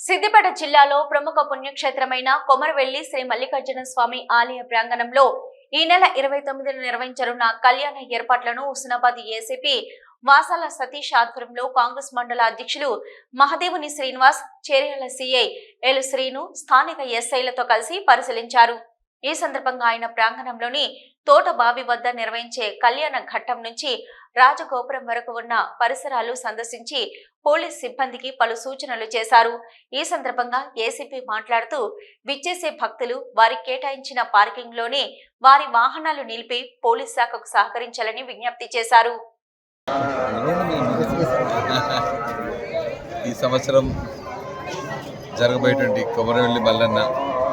సిద్దిపేట జిల్లాలో ప్రముఖ పుణ్యక్షేత్రమైన కొమరవెల్లి శ్రీ మల్లికార్జున స్వామి ఆలయ ప్రాంగణంలో ఈ నెల ఇరవై తొమ్మిదిన నిర్వహించనున్న కళ్యాణ ఏర్పాట్లను హుస్నాబాద్ ఏసీపీ వాసాల సతీష్ ఆధ్వర్యంలో కాంగ్రెస్ మండల అధ్యక్షులు మహదేవుని శ్రీనివాస్ చేర్యాల సిఐ ఎలు శ్రీను స్థానిక ఎస్ఐలతో కలిసి పరిశీలించారు. ఈ సందర్భంగా ఆయన ప్రాంగణంలోని తోట బావి వద్ద నిర్వహించే కళ్యాణ ఘట్టం నుంచి రాజగోపురం వరకు ఉన్న పరిసరాలు సందర్శించి పోలీస్ సిబ్బందికి పలు సూచనలు చేశారు. ఈ సందర్భంగా ఏసీపీ మాట్లాడుతూ విచ్చేసే భక్తులు వారి కేటాయించిన పార్కింగ్లోనే వారి వాహనాలు నిలిపి పోలీస్ శాఖకు సహకరించాలని విజ్ఞప్తి చేశారు. ఈ సంవత్సరం జరగబోయేటువంటి కొమరవెల్లి మల్లన్న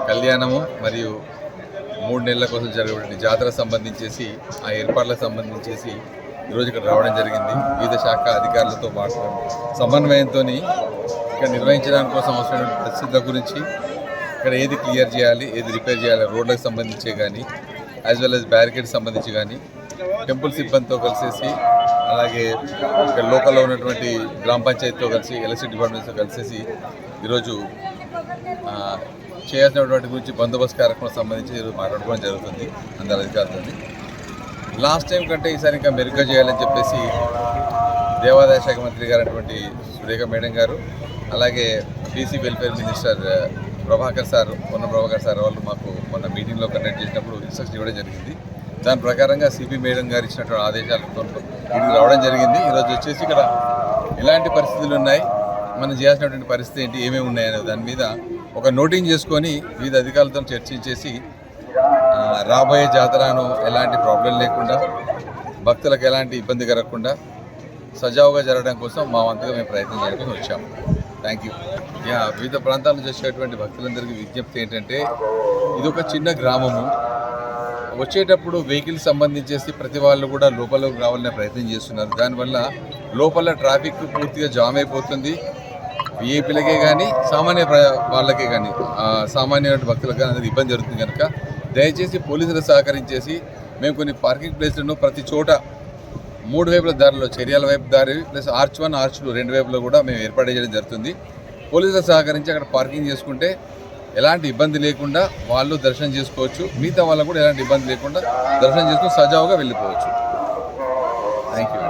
కళ్యాణము మరియు మూడు నెలల కోసం జరగబోయే జాతర సంబంధించేసి ఆ ఏర్పాట్లకు సంబంధించేసి ఈరోజు ఇక్కడ రావడం జరిగింది. వివిధ శాఖ అధికారులతో మాట్లాడడం. సమన్వయంతో ఇక్కడ నిర్వహించడానికి కోసం అవసరమైన పరిస్థితుల గురించి ఇక్కడ ఏది క్లియర్ చేయాలి ఏది రిపేర్ చేయాలి రోడ్లకు సంబంధించే కానీ యాజ్ వెల్ యాజ్ బ్యారికేడ్ సంబంధించి కానీ టెంపుల్ సిబ్బందితో కలిసేసి అలాగే ఇక్కడ లోకల్లో ఉన్నటువంటి గ్రామ పంచాయతీతో కలిసి ఎలక్ట్రిసిటీ డిపార్ట్మెంట్తో కలిసేసి ఈరోజు చేయాల్సినటువంటి గురించి బందోబస్తు కార్యక్రమం సంబంధించి మాట్లాడుకోవడం జరుగుతుంది. అందరి అధికారులతో లాస్ట్ టైం కంటే ఈసారి ఇంకా మెరుగ్గా చేయాలని చెప్పేసి దేవాదాయ శాఖ మంత్రి గారు అటువంటి సురేఖ మేడం గారు అలాగే BC welfare minister Prabhakar sir మొన్న ప్రభాకర్ సార్ వాళ్ళు మాకు మొన్న మీటింగ్లో కండక్ట్ చేసినప్పుడు ఇన్స్ట్రక్షన్ ఇవ్వడం జరిగింది. దాని ప్రకారంగా సిపి మేడం గారు ఇచ్చినటువంటి ఆదేశాలతో ఇది రావడం జరిగింది. ఈరోజు వచ్చేసి ఇక్కడ ఇలాంటి పరిస్థితులు ఉన్నాయి. మనం చేయాల్సినటువంటి పరిస్థితి ఏంటి? ఏమేమి ఉన్నాయనే దాని మీద ఒక నోటింగ్ చేసుకొని వివిధ అధికారులతో చర్చించేసి రాబోయే జాతరను ఎలాంటి ప్రాబ్లం లేకుండా భక్తులకు ఎలాంటి ఇబ్బంది కలగకుండా సజావుగా జరగడం కోసం మా వంతుగా మేము ప్రయత్నం చేయడానికి వచ్చాము థ్యాంక్ యూ యా వివిధ ప్రాంతాల నుంచి వచ్చేటువంటి భక్తులందరికీ విజ్ఞప్తి ఏంటంటే ఇది ఒక చిన్న గ్రామము. వచ్చేటప్పుడు వెహికల్ సంబంధించేసి ప్రతి వాళ్ళు కూడా లోపలకు రావాలనే ప్రయత్నం చేస్తున్నారు. దానివల్ల లోపల ట్రాఫిక్ పూర్తిగా జామ్ అయిపోతుంది. విఐపీలకే కానీ సామాన్య ప్ర- వాళ్ళకే కానీ సామాన్యమైన సామాన్య భక్తులకు కానీ అనేది ఇబ్బంది జరుగుతుంది కనుక దయచేసి పోలీసులు సహకరించేసి మేము కొన్ని పార్కింగ్ ప్లేస్లను ప్రతి చోట మూడు వైపుల దారిలో చర్యల వైపు దారి plus arch one arch two రెండు వైపులో కూడా మేము ఏర్పాటు చేయడం జరుగుతుంది. పోలీసులు సహకరించి అక్కడ పార్కింగ్ చేసుకుంటే ఎలాంటి ఇబ్బంది లేకుండా వాళ్ళు దర్శనం చేసుకోవచ్చు. మిగతా వాళ్ళకు కూడా ఎలాంటి ఇబ్బంది లేకుండా దర్శనం చేసుకుని సజావుగా వెళ్ళిపోవచ్చు. Thank you